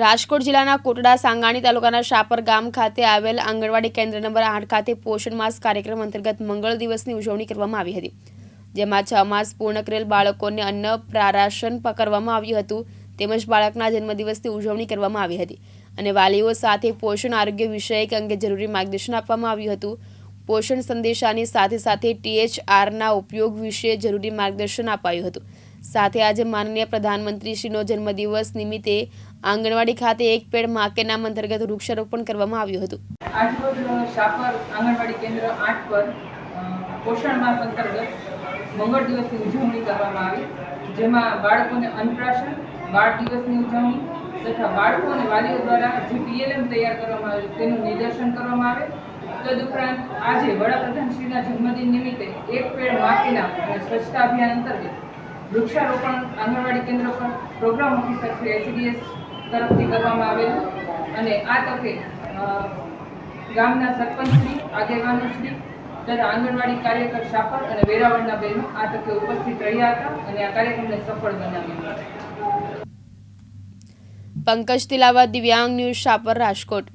રાજકોટ જિલ્લાના કોટડા સાંગાણી તાલુકાના શાપર ગામ ખાતે આવેલ આંગણવાડી કેન્દ્ર નંબર આઠ ખાતે પોષણ માસ કાર્યક્રમ અંતર્ગત મંગળ દિવસની ઉજવણી કરવામાં આવી હતી. જેમાં છ માસ પૂર્ણ કરેલ બાળકોને અન્ન પ્રારાશન કરવામાં આવ્યું હતું. તેમજ બાળકના જન્મદિવસની ઉજવણી કરવામાં આવી હતી. અને વાલીઓ સાથે પોષણ આરોગ્ય વિષયક અંગે જરૂરી માર્ગદર્શન આપવામાં આવ્યું હતું. પોષણ સંદેશાની સાથે સાથે ટીએચઆરના ઉપયોગ વિશે જરૂરી માર્ગદર્શન અપાયું હતું. સાથે આજે માનનીય પ્રધાનમંત્રીશ્રીનો જન્મદિવસ નિમિત્તે આંગણવાડી ખાતે એક પેડમાં કે નામ અંતર્ગત વૃક્ષારોપણ કરવામાં આવ્યું હતું. આજરોજ શાપર આંગણવાડી કેન્દ્ર આઠ પર પોષણ માસ અંતર્ગત મંગળ દિવસની ઉજવણી કરવામાં આવી, જેમાં બાળકોને અન્નપ્રાશન, બાળ દિવસની ઉજવણી તથા બાળકો અને વાલીઓ દ્વારા જે પીએલએમ તૈયાર કરવામાં આવ્યું તેનું નિદર્શન કરવામાં આવે. તદુપરાંત આજે વડાપ્રધાનશ્રીના જન્મદિન નિમિત્તે એક પેડ માકીના અને સ્વચ્છતા અભિયાન અંતર્ગત વૃક્ષારોપણ, આંગણવાડી કેન્દ્ર પર પ્રોગ્રામ ઓફિસર શ્રી એસીડીએસ તરફથી કરવામાં આવેલું અને આ તકે ગામના સરપંચશ્રી આગેવાનોશ્રી તથા આંગણવાડી કાર્યકર શાપર અને વેરાવળના બહેનો આ તકે ઉપસ્થિત રહ્યા હતા અને આ કાર્યક્રમને સફળ બનાવ્યો પંકજ તિલાવા દિવ્યાંગ ન્યૂઝ, શાપર, રાજકોટ.